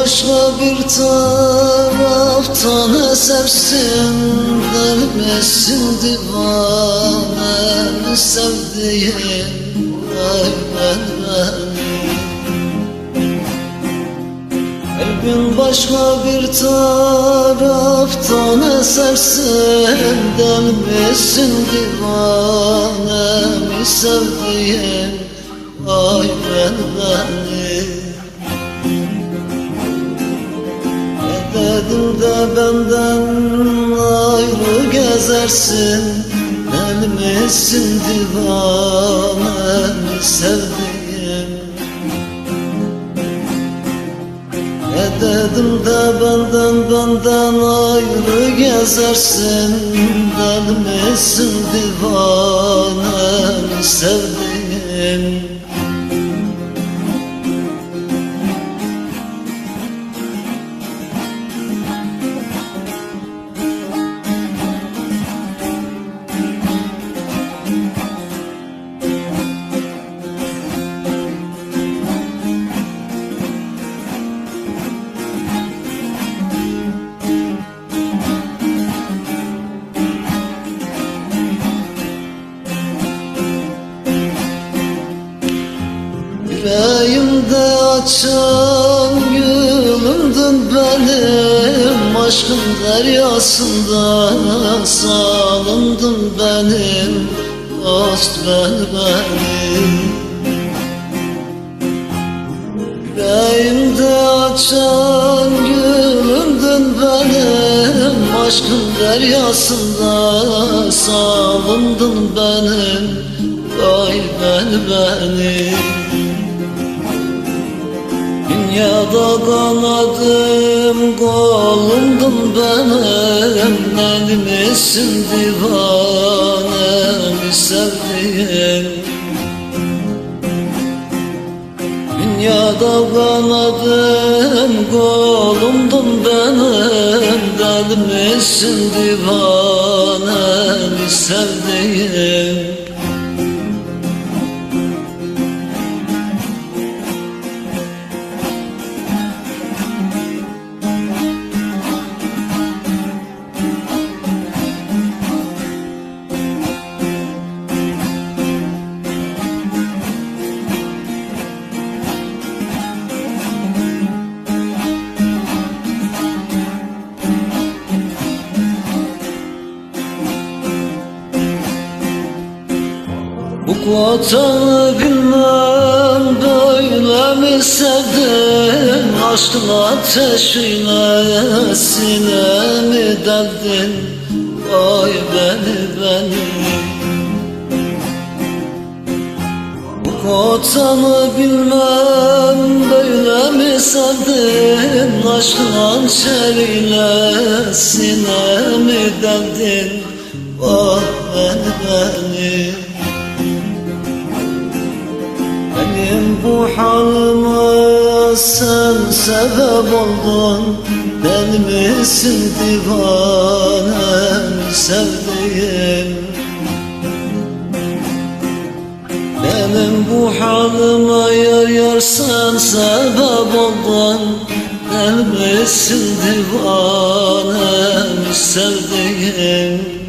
Başka bir taraftan esersin Vermesin divane sevdiğim Ay ben benim Her gün başka bir taraftan esersin Delmesin divanemi sevdiğim Ay ben benim benden ayrı gezersin. Delmesin divanemi sevdiğim. Ne dedim de benden benden ayrı gezersin. Delmesin divanemi sevdiğim Yüreğimde açan gülümdün benim Aşkın deryasında salındın benim Dost ben benim. Yüreğimde açan gülümdün benim Aşkın deryasında salındın benim Vay ben benim Dünyada kanadım kolumdum benim Neymesin divanemi sevdiğim Dünyada kanadım kolumdum benim Neymesin divanemi sevdiğim Bu vatanı bilmem böyle mi sevdin? Aşkın ateşiyle sinemi deldin Vay beni beni. Bu vatanı bilmem böyle mi sevdin? Aşkın hançeriyle sinemi deldin Vay beni beni bu halıma sen sebep oldun. Benim misin divanem sevdiğim? Benim bu halıma yar yar sen sebep oldun. Benim misin divanem sevdiğim